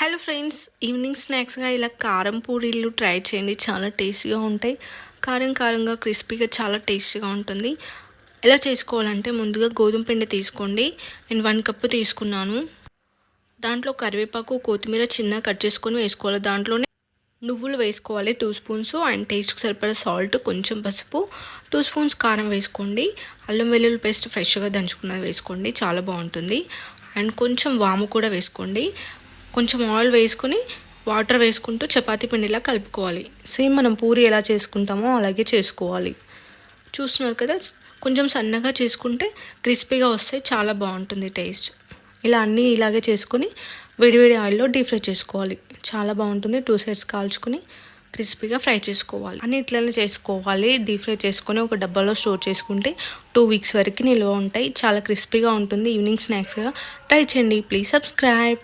Hello friends evening స్నాక్స్గా ఇలా కారం పూరీలు ట్రై చేయండి. చాలా టేస్టీగా ఉంటాయి. కారం కారంగా క్రిస్పీగా చాలా టేస్టీగా ఉంటుంది. ఎలా చేసుకోవాలంటే ముందుగా గోధుమ పిండి తీసుకోండి. నేను వన్ కప్ తీసుకున్నాను. దాంట్లో కరివేపాకు కొత్తిమీర చిన్న కట్ చేసుకొని వేసుకోవాలి. దాంట్లోనే నువ్వులు వేసుకోవాలి. టూ స్పూన్స్ అండ్ టేస్ట్కి సరిపడా సాల్ట్ కొంచెం పసుపు టూ స్పూన్స్ కారం వేసుకోండి. అల్లం వెల్లుల్లి పేస్ట్ ఫ్రెష్గా దంచుకున్నది వేసుకోండి. చాలా బాగుంటుంది. అండ్ కొంచెం వాము కూడా వేసుకోండి. కొంచెం ఆయిల్ వేసుకొని వాటర్ వేసుకుంటూ చపాతీ పిండిలా కలుపుకోవాలి. సేమ్ మనం పూరి ఎలా చేసుకుంటామో అలాగే చేసుకోవాలి. చూస్తున్నారు కదా కొంచెం సన్నగా చేసుకుంటే క్రిస్పీగా వస్తే చాలా బాగుంటుంది టేస్ట్. ఇలా అన్నీ ఇలాగే చేసుకొని వేడివేడి ఆయిల్లో డీప్ ఫ్రై చేసుకోవాలి. చాలా బాగుంటుంది టూ సైడ్స్ కాల్చుకొని క్రిస్పీగా ఫ్రై చేసుకోవాలి. అన్ని ఇట్లనే చేసుకోవాలి. డీప్ ఫ్రై చేసుకొని ఒక డబ్బాలో స్టోర్ చేసుకుంటే టూ వీక్స్ వరకు నిల్వ ఉంటాయి. చాలా క్రిస్పీగా ఉంటుంది. ఈవినింగ్ స్నాక్స్గా ట్రై చేయండి. Please subscribe.